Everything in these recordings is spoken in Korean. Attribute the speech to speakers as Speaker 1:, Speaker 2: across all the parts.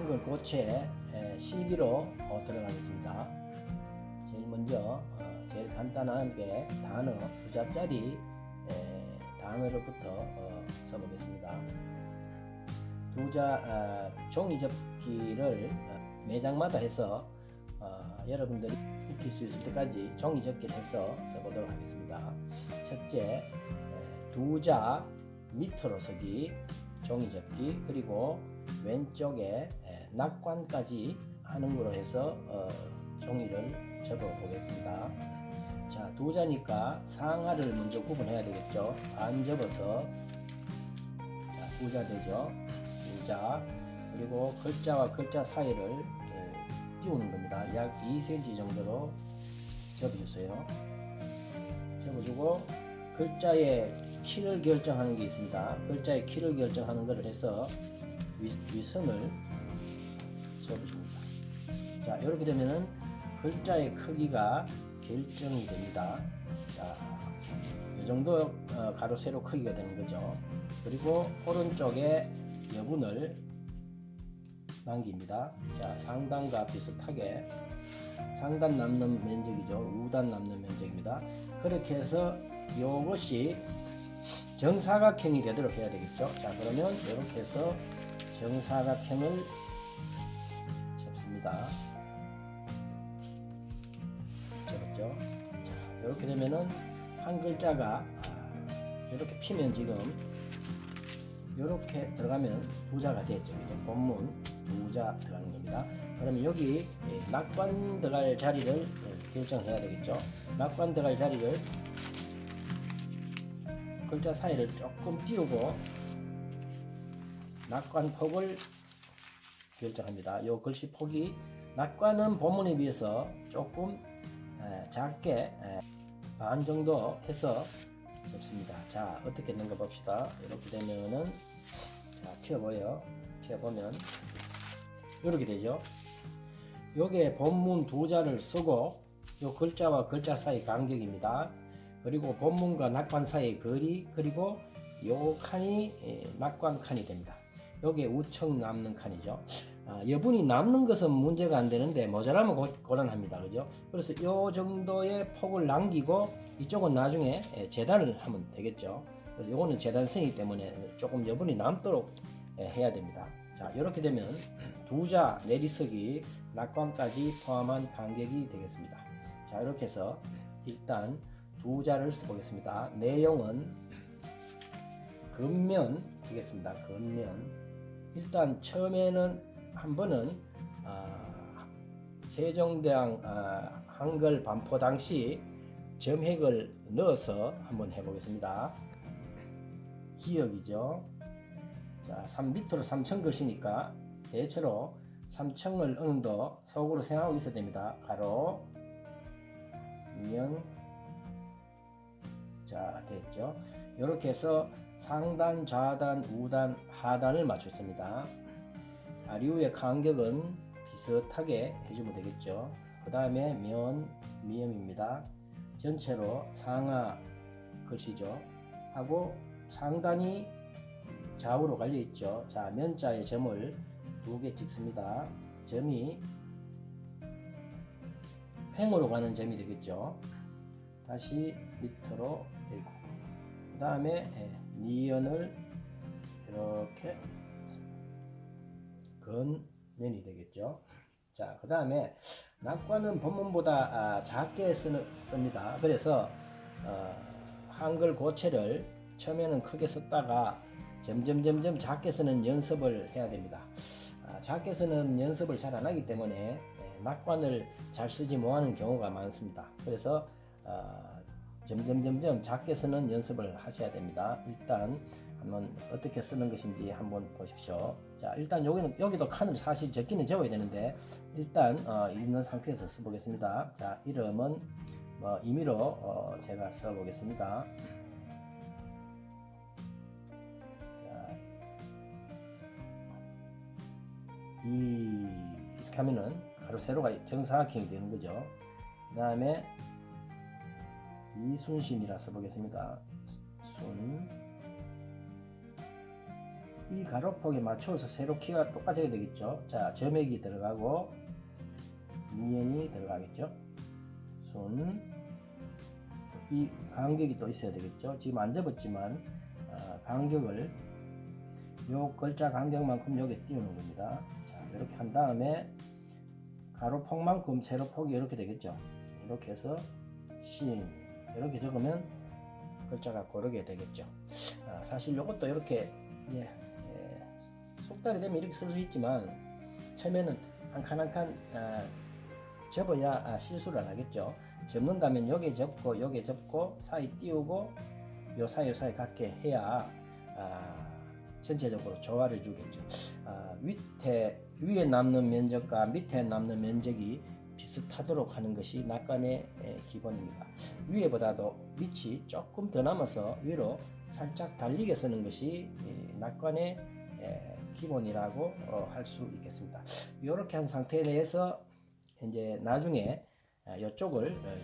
Speaker 1: 한글 고체 에, 실기로 어, 들어가겠습니다. 제일 먼저 어, 제일 간단하게 단어 두 자짜리 에, 단어로부터 어, 써보겠습니다. 두자 아, 종이 접기를 어, 매장마다 해서 어, 여러분들이 익힐 수 있을 때까지 종이 접기를 해서 써보도록 하겠습니다. 첫째 에, 두자 밑으로 서기 종이 접기 그리고 왼쪽에 에, 낙관까지 하는 거로 해서 어, 종이를 접어 보겠습니다. 자, 두 자니까 상하를 먼저 구분해야 되겠죠. 반 접어서 자, 두자 되죠. 두자 그리고 글자와 글자 사이를 에, 띄우는 겁니다. 약 2cm 정도로 접어주세요. 접어주고 글자의 키를 결정하는 게 있습니다. 글자의 키를 결정하는 것을 해서 위, 위선을. 자, 이렇게 되면은 글자의 크기가 결정이 됩니다. 자, 이 정도 어, 가로 세로 크기가 되는 거죠. 그리고 오른쪽에 여분을 남깁니다. 자, 상단과 비슷하게 상단 남는 면적이죠. 우단 남는 면적입니다. 그렇게 해서 이것이 정사각형이 되도록 해야 되겠죠. 자, 그러면 이렇게 해서 정사각형을 잡습니다. 잡았죠? 자, 이렇게 되면은 한 글자가 아, 이렇게 피면 지금 이렇게 들어가면 두자가 됐죠. 그죠? 본문 두자 들어가는 겁니다. 그러면 여기 예, 낙관 들어갈 자리를 예, 결정해야 되겠죠. 낙관 들어갈 자리를 글자 사이를 조금 띄우고 낙관 폭을 결정합니다. 이 글씨 폭이 낙관은 본문에 비해서 조금 에, 작게 에, 반 정도 해서 접습니다. 자 어떻게 했는가 봅시다. 이렇게 되면은 자 펴보여 펴보면 이렇게 되죠. 요게 본문 두 자를 쓰고 요 글자와 글자 사이 간격입니다. 그리고 본문과 낙관 사이의 거리 그리고 요 칸이 에, 낙관 칸이 됩니다. 요게 우측 남는 칸이죠. 아, 여분이 남는 것은 문제가 안 되는데 모자라면 고, 곤란합니다. 그죠? 그래서 요 정도의 폭을 남기고 이쪽은 나중에 에, 재단을 하면 되겠죠. 그래서 요거는 재단성이기 때문에 조금 여분이 남도록 에, 해야 됩니다. 자, 이렇게 되면 두자 내리석이 낙관까지 포함한 간격이 되겠습니다. 자, 이렇게 해서 일단 두 자를 써보겠습니다. 내용은 겉면 쓰겠습니다. 겉면. 일단 처음에는 한 번은 아, 세종대왕 아, 한글 반포 당시 점획을 넣어서 한번 해보겠습니다. 기역이죠. 자, 3 밑으로 3천 글씨니까 대체로 3층을 어느 정도 속으로 생각하고 있어야 됩니다. 가로, 면, 자 됐죠 이렇게 해서 상단 좌단 우단 하단을 맞췄습니다 아리우의 간격은 비슷하게 해주면 되겠죠. 그 다음에 면 미음입니다. 전체로 상하 글씨죠. 하고 상단이 좌우로 갈려 있죠. 자 면자의 점을 두 개 찍습니다. 점이 횡으로 가는 점이 되겠죠. 다시 밑으로 내고. 그 다음에 니언을 이렇게 건면이 되겠죠. 자 그 다음에 낙관은 본문보다 아, 작게 씁니다. 그래서 어, 한글 고체를 처음에는 크게 썼다가 점점 점점 작게 쓰는 연습을 해야 됩니다. 아, 작게 쓰는 연습을 잘 안 하기 때문에 예, 낙관을 잘 쓰지 못하는 경우가 많습니다. 그래서 어, 점점 점점 작게 쓰는 연습을 하셔야 됩니다. 일단 한번 어떻게 쓰는 것인지 한번 보십시오. 자, 일단 여기는 여기도 칸을 사실 적기는 적어야 되는데 일단 어, 있는 상태에서 써보겠습니다. 자, 이름은 뭐 임의로 어, 제가 써보겠습니다. 자, 이 이렇게 하면은 가로 세로가 정사각형이 되는 거죠. 그 다음에 이순신이라 써보겠습니다. 순 이 가로폭에 맞춰서 세로 키가 똑같아야 되겠죠. 자, 점액이 들어가고 미연이 들어가겠죠. 손, 이 간격이 또 있어야 되겠죠. 지금 안 접었지만 어, 간격을 요 글자 간격만큼 여기 띄우는 겁니다. 자, 이렇게 한 다음에 가로폭만큼 세로폭이 이렇게 되겠죠. 이렇게 해서 신 이렇게 적으면 글자가 고르게 되겠죠. 아, 사실 이것도 이렇게 예, 예, 속달이 되면 이렇게 쓸 수 있지만 처음에는 한 칸 한칸 접어야 아, 실수를 안 하겠죠. 접는다면 여기 접고 여기 접고 사이 띄우고 요 사이 요 사이 갖게 해야 아, 전체적으로 조화를 주겠죠. 아, 밑에 위에 남는 면적과 밑에 남는 면적이 비슷하도록 하는 것이 낙관의 에, 기본입니다. 위에보다도 밑이 조금 더 남아서 위로 살짝 달리게 쓰는 것이 이 낙관의 에, 기본이라고 어, 할수 있겠습니다. 이렇게 한 상태에서 이제 나중에 아, 이쪽을 어,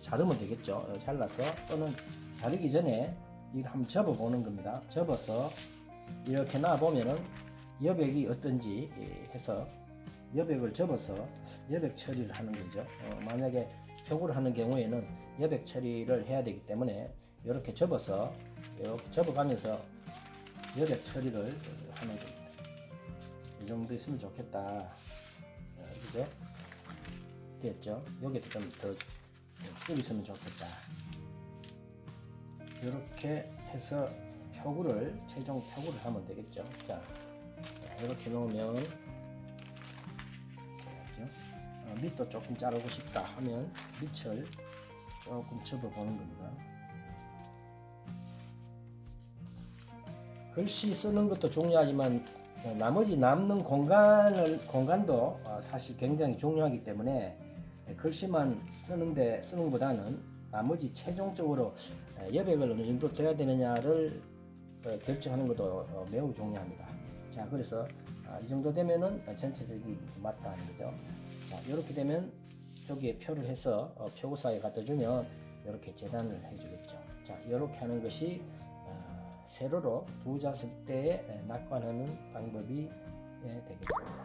Speaker 1: 자르면 되겠죠. 어, 잘라서 또는 자르기 전에 이걸 한번 접어 보는 겁니다. 접어서 이렇게 놔 보면은 여백이 어떤지 예, 해서 여백을 접어서 여백 처리를 하는 거죠. 어, 만약에 벽으로 하는 경우에는 여백 처리를 해야 되기 때문에 이렇게 접어서 이렇게 접어가면서 여백 처리를 어, 하는 겁니다. 이 정도 있으면 좋겠다. 어, 그죠? 됐죠? 여기도 좀더 줄이으면 좋겠다. 이렇게 해서 표구를 최종 표구를 하면 되겠죠. 자, 이렇게 놓으면 되겠죠? 어, 밑도 조금 자르고 싶다 하면 밑을 조금 접어 보는 겁니다. 글씨 쓰는 것도 중요하지만 어, 나머지 남는 공간을 공간도 어, 사실 굉장히 중요하기 때문에 글씨만 쓰는데 쓰는 것보다는 나머지 최종적으로 에, 여백을 어느 정도 돼야 되느냐를 어, 결정하는 것도 어, 매우 중요합니다. 자, 그래서 아, 이 정도 되면은 전체적인 맞다는 거죠. 자, 이렇게 되면 여기에 표를 해서 어, 표구사에 갖다 주면 이렇게 재단을 해주겠죠. 자, 이렇게 하는 것이 아, 세로로 두 자석대에 낙관하는 방법이 예, 되겠습니다.